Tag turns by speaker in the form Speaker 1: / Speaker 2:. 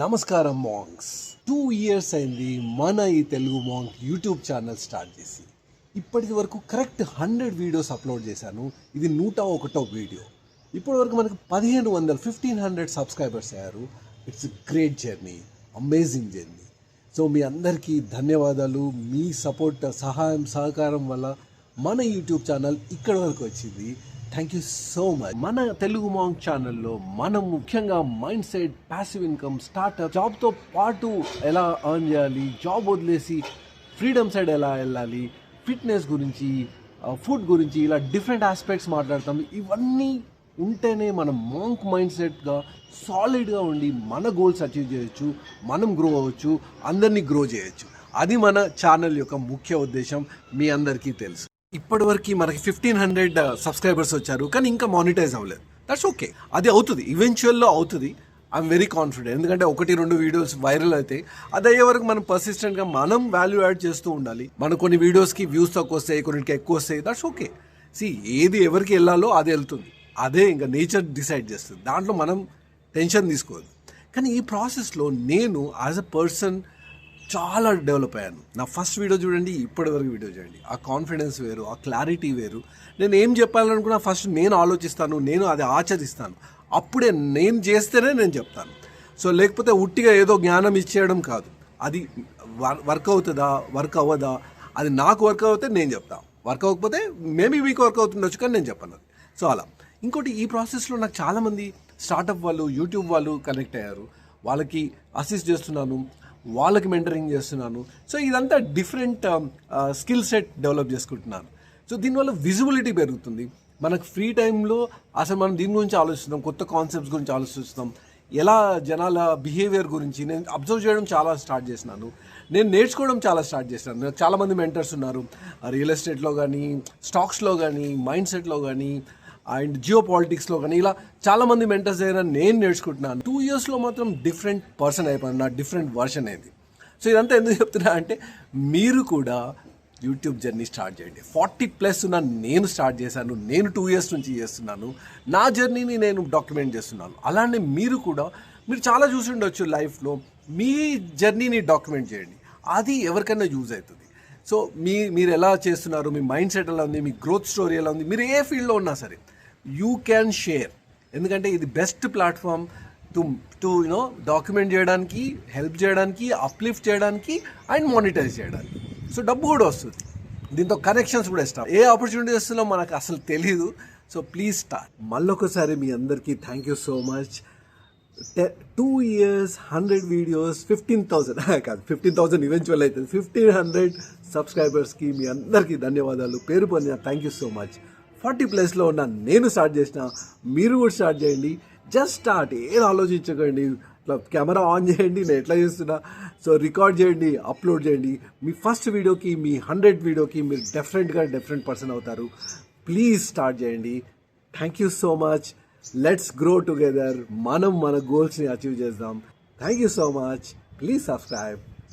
Speaker 1: నమస్కారం monks two years అయింది మన ఈ తెలుగు మాంగ్ యూట్యూబ్ ఛానల్ స్టార్ట్ చేసి. ఇప్పటి వరకు కరెక్ట్ హండ్రెడ్ వీడియోస్ అప్లోడ్ చేశాను. ఇది నూట ఒకటో వీడియో. ఇప్పటి వరకు మనకు పదిహేను వందలు ఫిఫ్టీన్ హండ్రెడ్ సబ్స్క్రైబర్స్ అయ్యారు. It's great journey amazing journey so మీ అందరికీ ధన్యవాదాలు. మీ సపోర్ట్ సహాయం సహకారం వల్ల మన యూట్యూబ్ ఛానల్ ఇక్కడ వరకు వచ్చింది. థ్యాంక్ యూ సో మచ్ మన తెలుగు మాంగ్ ఛానల్లో మనం ముఖ్యంగా mindset passive income startup జాబ్తో పాటు ఎలా ఎర్న్ చేయాలి జాబ్ వదిలేసి ఫ్రీడమ్ సైడ్ ఎలా వెళ్ళాలి ఫిట్నెస్ గురించి ఫుడ్ గురించి ఇలా డిఫరెంట్ ఆస్పెక్ట్స్ మాట్లాడతాం. ఇవన్నీ ఉంటేనే మనం మాంక్ మైండ్ సెట్గా సాలిడ్గా ఉండి మన గోల్స్ అచీవ్ చేయొచ్చు మనం గ్రో అవ్వచ్చు అందరినీ గ్రో చేయొచ్చు. అది మన ఛానల్ యొక్క ముఖ్య ఉద్దేశం. మీ అందరికీ తెలుసు. ఇప్పటివరకు మనకి ఫిఫ్టీన్ హండ్రెడ్ సబ్స్క్రైబర్స్ వచ్చారు కానీ ఇంకా మానిటైజ్ అవ్వలేదు. దట్స్ ఓకే అది అవుతుంది. ఈవెన్చువల్లో అవుతుంది. ఐఎమ్ వెరీ కాన్ఫిడెంట్ ఎందుకంటే ఒకటి రెండు వీడియోస్ వైరల్ అయితే అది అయ్యే వరకు మనం పర్సిస్టెంట్గా మనం వాల్యూ యాడ్ చేస్తూ ఉండాలి. మన కొన్ని వీడియోస్కి వ్యూస్ తక్కువ వస్తాయి కొన్నిటికి ఎక్కువ వస్తాయి. దట్స్ ఓకే సి ఏది ఎవరికి వెళ్ళాలో అది వెళ్తుంది. అదే ఇంకా నేచర్ డిసైడ్ చేస్తుంది. దాంట్లో మనం టెన్షన్ తీసుకోవద్దు. కానీ ఈ ప్రాసెస్లో నేను యాజ్ అ పర్సన్ చాలా డెవలప్ అయ్యాను. నా ఫస్ట్ వీడియో చూడండి ఇప్పటివరకు వీడియో చూడండి. ఆ కాన్ఫిడెన్స్ వేరు ఆ క్లారిటీ వేరు. నేను ఏం చెప్పాలనుకున్నా ఫస్ట్ నేను ఆలోచిస్తాను నేను అది ఆచరిస్తాను. అప్పుడే నేను చేస్తేనే నేను చెప్తాను. సో లేకపోతే ఉట్టిగా ఏదో జ్ఞానం ఇచ్చేయడం కాదు. అది వర్క్ అవుతుందా వర్క్ అవ్వదా? అది నాకు వర్క్ అవుతే నేను చెప్తాను వర్క్ అవ్వకపోతే మేబీ మీకు వర్క్ అవుతుండొచ్చు కానీ నేను చెప్పను అది. సో అలా. ఇంకోటి ఈ ప్రాసెస్లో నాకు చాలామంది స్టార్టప్ వాళ్ళు యూట్యూబ్ వాళ్ళు కనెక్ట్ అయ్యారు. వాళ్ళకి అసిస్ట్ చేస్తున్నాను. వాళ్ళకి మెంటరింగ్ చేస్తున్నాను. సో ఇదంతా డిఫరెంట్ స్కిల్ సెట్ డెవలప్ చేసుకుంటున్నాను. సో దీనివల్ల విజిబిలిటీ పెరుగుతుంది. మనకు ఫ్రీ టైంలో అసలు మనం దీని గురించి ఆలోచిస్తున్నాం కొత్త కాన్సెప్ట్స్ గురించి ఆలోచిస్తున్నాం. ఎలా జనాల బిహేవియర్ గురించి నేను అబ్జర్వ్ చేయడం చాలా స్టార్ట్ చేసినాను. నేను నేర్చుకోవడం చాలా స్టార్ట్ చేసినాను. నాకు చాలామంది మెంటర్స్ ఉన్నారు. రియల్ ఎస్టేట్లో కానీ స్టాక్స్లో కానీ మైండ్ సెట్లో కానీ అండ్ జియో పాలిటిక్స్లో కానీ ఇలా చాలామంది మెంటర్స్ దగ్గర నేను నేర్చుకుంటున్నాను. టూ ఇయర్స్లో మాత్రం డిఫరెంట్ పర్సన్ అయిపోయాను నా డిఫరెంట్ వర్షన్ అయింది. సో ఇదంతా ఎందుకు చెప్తున్నా అంటే మీరు కూడా యూట్యూబ్ జర్నీ స్టార్ట్ చేయండి. ఫార్టీ ప్లస్ ఉన్న నేను స్టార్ట్ చేశాను నేను టూ ఇయర్స్ నుంచి చేస్తున్నాను. నా జర్నీని నేను డాక్యుమెంట్ చేస్తున్నాను. అలానే మీరు కూడా మీరు చాలా చూసి ఉండొచ్చు లైఫ్లో మీ జర్నీని డాక్యుమెంట్ చేయండి. అది ఎవరికైనా యూజ్ అవుతుంది. సో మీ మీరు ఎలా చేస్తున్నారు మీ మైండ్ సెట్ ఎలా ఉంది మీ గ్రోత్ స్టోరీ ఎలా ఉంది మీరు ఏ ఫీల్డ్లో ఉన్నా సరే. యూ క్యాన్ షేర్ ఎందుకంటే ఇది best platform to to you know document చేయడానికి హెల్ప్ చేయడానికి అప్లిఫ్ట్ చేయడానికి అండ్ మానిటైజ్ చేయడానికి. సో డబ్బు కూడా వస్తుంది. దీంతో కనెక్షన్స్ కూడా ఇస్తాం ఏ ఆపర్చునిటీ వస్తుందో మనకు అసలు తెలియదు సో ప్లీజ్ స్టార్ట్ మళ్ళొకసారి మీ అందరికీ thank you so much two years hundred videos fifteen thousand కాదు ఫిఫ్టీన్ థౌసండ్ ఈవెన్చువల్ అవుతుంది ఫిఫ్టీన్ హండ్రెడ్ సబ్స్క్రైబర్స్కి మీ అందరికీ ధన్యవాదాలు. పేరు పొందిన thank you so much forty ప్లస్లో ఉన్న నేను స్టార్ట్ చేసిన మీరు కూడా స్టార్ట్ చేయండి. జస్ట్ స్టార్ట్ ఏం ఆలోచించకండి. ఇట్లా కెమెరా ఆన్ చేయండి నేను ఎట్లా చేస్తున్నా? సో రికార్డ్ చేయండి అప్లోడ్ చేయండి. మీ ఫస్ట్ వీడియోకి మీ హండ్రెడ్ వీడియోకి మీరు డెఫరెంట్గా డిఫరెంట్ పర్సన్ అవుతారు. ప్లీజ్ స్టార్ట్ చేయండి. Thank you so much let's grow together మనం మన గోల్స్ని అచీవ్ చేద్దాం. Thank you so much please subscribe